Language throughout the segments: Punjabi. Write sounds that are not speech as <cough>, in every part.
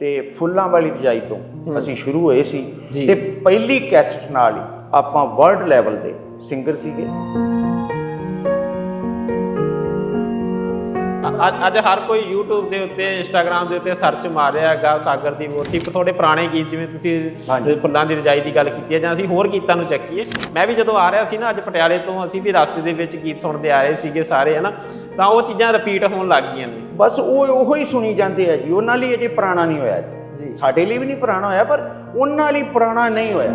ਤੇ ਫੁੱਲਾਂ ਵਾਲੀ ਰਜਾਈ ਤੋਂ ਅਸੀਂ ਸ਼ੁਰੂ ਹੋਏ ਸੀ। ਤੇ ਪਹਿਲੀ ਕੈਸਟ ਨਾਲ ਹੀ ਆਪਾਂ ਵਰਲਡ ਲੈਵਲ ਦੇ ਸਿੰਗਰ ਸੀਗੇ ਅੱਜ ਅੱਜ ਹਰ ਕੋਈ YouTube ਦੇ ਉੱਤੇ Instagram ਦੇ ਉੱਤੇ ਸਰਚ ਮਾਰ ਰਿਹਾ ਹੈਗਾ ਸਾਗਰ ਦੀ ਮੂਰਤੀ ਥੋੜੇ ਪੁਰਾਣੇ ਗੀਤ ਜਿਵੇਂ ਤੁਸੀਂ। ਫੁੱਲਾਂ ਦੀ ਰਜਾਈ ਦੀ ਗੱਲ ਕੀਤੀ ਹੈ ਜਾਂ ਅਸੀਂ ਹੋਰ ਗੀਤਾਂ ਨੂੰ ਚੱਕੀਏ। ਮੈਂ ਵੀ ਜਦੋਂ ਆ ਰਿਹਾ ਸੀ ਨਾ ਅੱਜ ਪਟਿਆਲੇ ਤੋਂ ਅਸੀਂ ਵੀ ਰਸਤੇ ਦੇ ਵਿੱਚ ਗੀਤ ਸੁਣਦੇ ਆ ਰਹੇ ਸੀਗੇ ਸਾਰੇ ਹਨਾ? ਤਾਂ ਉਹ ਚੀਜ਼ਾਂ ਰਿਪੀਟ ਹੋਣ ਲੱਗ ਗਈਆਂ ਨੇ। ਬਸ ਉਹ ਉਹੋ ਹੀ ਸੁਣੀ ਜਾਂਦੇ ਆ ਜੀ। ਉਹਨਾਂ ਲਈ ਅਜੇ ਪੁਰਾਣਾ ਨਹੀਂ ਹੋਇਆ ਜੀ। ਸਾਡੇ ਲਈ ਵੀ ਨਹੀਂ ਪੁਰਾਣਾ ਹੋਇਆ ਪਰ ਉਹਨਾਂ ਲਈ ਪੁਰਾਣਾ ਨਹੀਂ ਹੋਇਆ।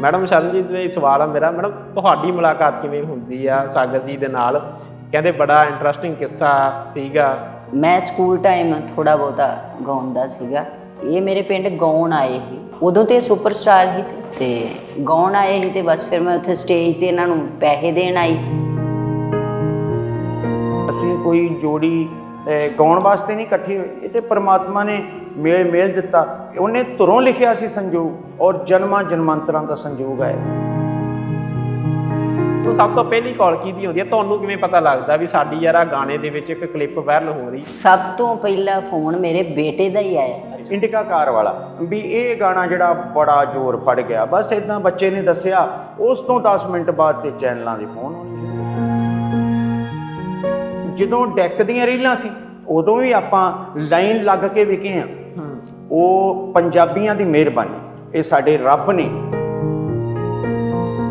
ਮੈਡਮ ਸ਼ਰਨਜੀਤ ਜੀ ਸਵਾਲ ਆ ਮੇਰਾ। ਮੈਡਮ ਤੁਹਾਡੀ ਮੁਲਾਕਾਤ ਕਿਵੇਂ ਹੁੰਦੀ ਆ ਸਾਗਰ ਜੀ ਦੇ ਨਾਲ? ਕਹਿੰਦੇ ਬੜਾ ਇੰਟਰਸਟਿੰਗ ਕਿੱਸਾ ਸੀਗਾ। ਮੈਂ ਸਕੂਲ ਟਾਈਮ ਥੋੜਾ ਬਹੁਤਾ ਗਾਉਂਦਾ ਸੀਗਾ। ਇਹ ਮੇਰੇ ਪਿੰਡ ਗਾਉਣ ਆਏ ਸੀ। ਉਦੋਂ ਤੇ ਸੁਪਰਸਟਾਰ ਸੀ ਤੇ ਗਾਉਣ ਆਏ ਸੀ ਤੇ ਬਸ ਫਿਰ ਮੈਂ ਉੱਥੇ ਸਟੇਜ ਤੇ ਇਹਨਾਂ ਨੂੰ ਪੈਸੇ ਦੇਣ ਆਈ। ਅਸੀਂ ਕੋਈ ਜੋੜੀ ਗਾਉਣ ਵਾਸਤੇ ਨਹੀਂ ਇਕੱਠੇ ਹੋਏ। ਇਹ ਤੇ ਪ੍ਰਮਾਤਮਾ ਨੇ ਮੇਲ ਮੇਲ ਦਿੱਤਾ। ਉਹਨੇ ਧੁਰੋਂ ਲਿਖਿਆ ਸੀ ਸੰਜੋਗ ਔਰ ਜਨਮਾਂ ਜਨਮਾਂਤਰਾਂ ਦਾ ਸੰਜੋਗ ਹੈ ਤੋਂ ਸਭ ਤੋਂ ਪਹਿਲੀ ਕਾਲ ਕਿਹਦੀ ਹੁੰਦੀ ਹੈ? ਤੁਹਾਨੂੰ ਕਿਵੇਂ ਪਤਾ ਲੱਗਦਾ ਵੀ ਸਾਡੀ ਯਾਰ ਗਾਣੇ ਦੇ ਵਿੱਚ ਇੱਕ ਕਲਿੱਪ ਵਾਇਰਲ ਹੋ ਰਹੀ? ਸਭ ਤੋਂ ਪਹਿਲਾ ਫੋਨ ਮੇਰੇ ਬੇਟੇ ਦਾ ਹੀ ਆਇਆ। ਇੰਡਿਕਾ ਕਾਰ ਵਾਲਾ। ਵੀ ਇਹ ਗਾਣਾ ਜਿਹੜਾ ਬੜਾ ਜ਼ੋਰ ਫੜ ਗਿਆ। ਬਸ ਇਦਾਂ ਬੱਚੇ ਨੇ ਦੱਸਿਆ ਉਸ ਤੋਂ 10 ਮਿੰਟ ਬਾਅਦ ਤੇ ਚੈਨਲਾਂ ਦੇ ਫੋਨ ਆਉਣੇ ਸ਼ੁਰੂ ਹੋ ਗਏ। ਜਦੋਂ ਡੈਕ ਦੀਆਂ ਰੀਲਾਂ ਸੀ ਉਦੋਂ ਵੀ ਆਪਾਂ ਲਾਈਨ ਲੱਗ ਕੇ ਵਿਕੇ ਆ ਉਹ ਪੰਜਾਬੀਆਂ ਦੀ ਮਿਹਰਬਾਨੀ। ਇਹ ਸਾਡੇ ਰੱਬ ਨੇ।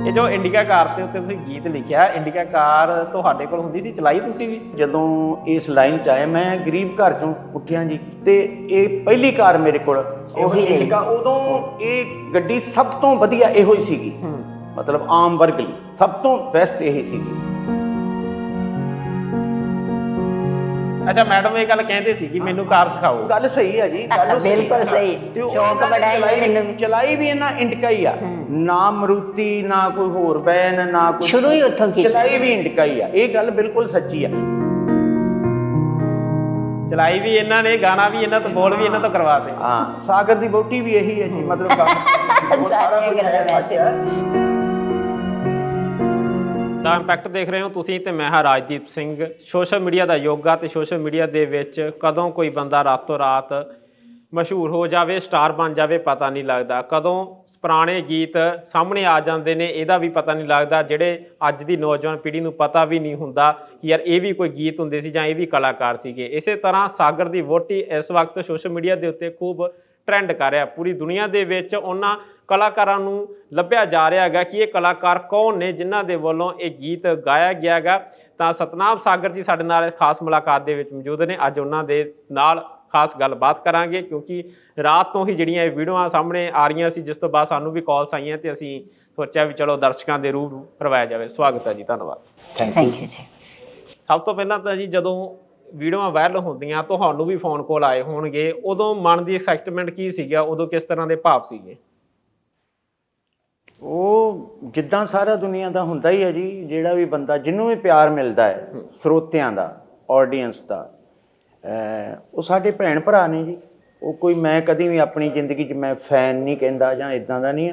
ਇਹ ਜੋ ਇੰਡੀਕਾ ਕਾਰ ਦੇ ਉੱਤੇ ਤੁਸੀਂ ਗੀਤ ਲਿਖਿਆ ਇੰਡੀਕਾ ਕਾਰ ਤੁਹਾਡੇ ਕੋਲ ਹੁੰਦੀ ਸੀ ਚਲਾਈ ਤੁਸੀਂ ਵੀ? ਜਦੋਂ ਇਸ ਲਾਈਨ ਚ ਆਇਆ ਮੈਂ ਗਰੀਬ ਘਰ ਚੋਂ ਉੱਠਿਆ ਜੀ ਤੇ ਇਹ ਪਹਿਲੀ ਕਾਰ ਮੇਰੇ ਕੋਲ ਉਹੀ। ਇੰਡਿਕਾ ਉਦੋਂ ਇਹ ਗੱਡੀ ਸਭ ਤੋਂ ਵਧੀਆ ਇਹੋ ਹੀ ਸੀਗੀ। ਮਤਲਬ ਆਮ ਵਰਗ ਲਈ ਸਭ ਤੋਂ ਬੈਸਟ ਇਹ ਸੀਗੀ। ਅੱਛਾ ਮੈਡਮ ਇਹ ਗੱਲ ਕਹਿੰਦੇ ਸੀ ਕਿ ਮੈਨੂੰ ਕਾਰ ਸਿਖਾਓ। ਗੱਲ ਸਹੀ ਹੈ ਜੀ ਗੱਲ ਸਹੀ ਬਿਲਕੁਲ। ਸਹੀ। ਤੇ ਉਹ ਸ਼ੌਕ ਉਹਨਾਂ ਨੇ ਬੜਾ ਹੈ ਚਲਾਈ- ਮੈਨੂੰ ਵੀ। ਚਲਾਈ ਵੀ ਇਹਨਾਂ ਇੰਡਿਕਾ ਹੀ ਆ। ਨਾ ਮਰੂਤੀ ਨਾ ਕੋਈ ਹੋਰ ਬੈਨ ਨਾ ਕੋਈ ਸ਼ੁਰੂ ਹੀ ਉੱਥੋਂ ਕੀਤੀ। ਚਲਾਈ ਵੀ ਇੰਡਿਕਾ ਹੀ ਆ। ਇਹ ਗੱਲ ਬਿਲਕੁਲ ਸੱਚੀ ਆ। ਚਲਾਈ ਵੀ ਇਹਨਾਂ ਨੇ ਗਾਣਾ ਵੀ ਇਹਨਾਂ ਤੋਂ ਬੋਲ ਵੀ ਇਹਨਾਂ ਤੋਂ ਕਰਵਾਤੇ ਹਾਂ ਸਾਗਰ ਦੀ ਬੋਟੀ ਵੀ ਇਹੀ ਹੈ ਜੀ ਮਤਲਬ ਕੰਮ- <laughs> ਉਹ ਸਾਰਾ ਸਾਰੀਆਂ ਕੁਝ ਗੱਲਾਂ ਸੱਚ ਹੈ ਤਾਂ ਇੰਪੈਕਟ ਦੇਖ ਰਹੇ ਹੋ ਤੁਸੀਂ ਤੇ ਮੈਂ ਹਾਂ ਰਾਜਦੀਪ ਸਿੰਘ। ਸੋਸ਼ਲ ਮੀਡੀਆ ਦਾ ਯੋਗਾ ਤੇ ਸੋਸ਼ਲ ਮੀਡੀਆ ਦੇ ਵਿੱਚ ਕਦੋਂ ਕੋਈ ਬੰਦਾ ਰਾਤੋਂ ਰਾਤ ਮਸ਼ਹੂਰ ਹੋ ਜਾਵੇ ਸਟਾਰ ਬਣ ਜਾਵੇ, ਪਤਾ ਨਹੀਂ ਲੱਗਦਾ। ਕਦੋਂ ਪੁਰਾਣੇ ਗੀਤ ਸਾਹਮਣੇ ਆ ਜਾਂਦੇ ਨੇ, ਇਹਦਾ ਵੀ ਪਤਾ ਨਹੀਂ ਲੱਗਦਾ। ਜਿਹੜੇ ਅੱਜ ਦੀ ਨੌਜਵਾਨ ਪੀੜ੍ਹੀ ਨੂੰ ਪਤਾ ਵੀ ਨਹੀਂ ਹੁੰਦਾ ਕਿ ਯਾਰ ਇਹ ਵੀ ਕੋਈ ਗੀਤ ਹੁੰਦੇ ਸੀ ਜਾਂ ਇਹ ਵੀ ਕਲਾਕਾਰ ਸੀਗੇ। ਇਸੇ ਤਰ੍ਹਾਂ ਸਾਗਰ ਦੀ ਵੋਟੀ ਇਸ ਵਕਤ ਸੋਸ਼ਲ ਮੀਡੀਆ ਦੇ ਉੱਤੇ ਖੂਬ ਟ੍ਰੈਂਡ ਕਰ ਰਿਹਾ। ਪੂਰੀ ਦੁਨੀਆ ਦੇ ਵਿੱਚ ਉਹਨਾਂ ਕਲਾਕਾਰਾਂ ਨੂੰ ਲੱਭਿਆ ਜਾ ਰਿਹਾ ਹੈਗਾ ਕਿ ਇਹ ਕਲਾਕਾਰ ਕੌਣ ਨੇ ਜਿਨ੍ਹਾਂ ਦੇ ਵੱਲੋਂ ਇਹ ਗੀਤ ਗਾਇਆ ਗਿਆ ਹੈਗਾ। ਤਾਂ ਸਤਨਾਮ ਸਾਗਰ ਜੀ ਸਾਡੇ ਨਾਲ ਖਾਸ ਮੁਲਾਕਾਤ ਦੇ ਵਿੱਚ ਮੌਜੂਦ ਨੇ। ਅੱਜ ਉਹਨਾਂ ਦੇ ਨਾਲ ਖਾਸ ਗੱਲਬਾਤ ਕਰਾਂਗੇ ਕਿਉਂਕਿ ਰਾਤ ਤੋਂ ਹੀ ਜਿਹੜੀਆਂ ਇਹ ਵੀਡੀਓਆਂ ਸਾਹਮਣੇ ਆ ਰਹੀਆਂ ਸੀ ਜਿਸ ਤੋਂ ਬਾਅਦ ਸਾਨੂੰ ਵੀ ਕਾਲਸ ਆਈਆਂ ਤੇ ਅਸੀਂ ਸੋਚਿਆ ਵੀ ਚਲੋ ਦਰਸ਼ਕਾਂ ਦੇ ਰੂਪ ਕਰਵਾਇਆ ਜਾਵੇ। ਸਵਾਗਤ ਹੈ ਜੀ ਧੰਨਵਾਦ। ਥੈਂਕ ਯੂ ਜੀ ਸਭ ਤੋਂ ਪਹਿਲਾਂ ਤਾਂ ਜੀ ਜਦੋਂ ਵੀਡੀਓਆਂ ਵਾਇਰਲ ਹੁੰਦੀਆਂ ਤੁਹਾਨੂੰ ਵੀ ਫੋਨ ਕਾਲ ਆਏ ਹੋਣਗੇ। ਉਦੋਂ ਮਨ ਦੀ ਐਕਸਾਈਟਮੈਂਟ ਕੀ ਸੀਗਾ? ਉਦੋਂ ਕਿਸ ਤਰ੍ਹਾਂ ਦੇ ਭਾਵ ਸੀਗੇ? ਉਹ ਜਿੱਦਾਂ ਸਾਰਾ ਦੁਨੀਆ ਦਾ ਹੁੰਦਾ ਹੀ ਹੈ ਜੀ ਜਿਹੜਾ ਵੀ ਬੰਦਾ ਜਿਹਨੂੰ ਵੀ ਪਿਆਰ ਮਿਲਦਾ ਹੈ ਸਰੋਤਿਆਂ ਦਾ ਆਡੀਅנס ਦਾ ਉਹ ਸਾਡੇ ਭੈਣ ਭਰਾ ਨੇ ਜੀ। ਉਹ ਕੋਈ ਮੈਂ ਕਦੀ ਵੀ ਆਪਣੀ ਜ਼ਿੰਦਗੀ 'ਚ ਮੈਂ ਫੈਨ ਨਹੀਂ ਕਹਿੰਦਾ ਜਾਂ ਇਦਾਂ ਦਾ ਨਹੀਂ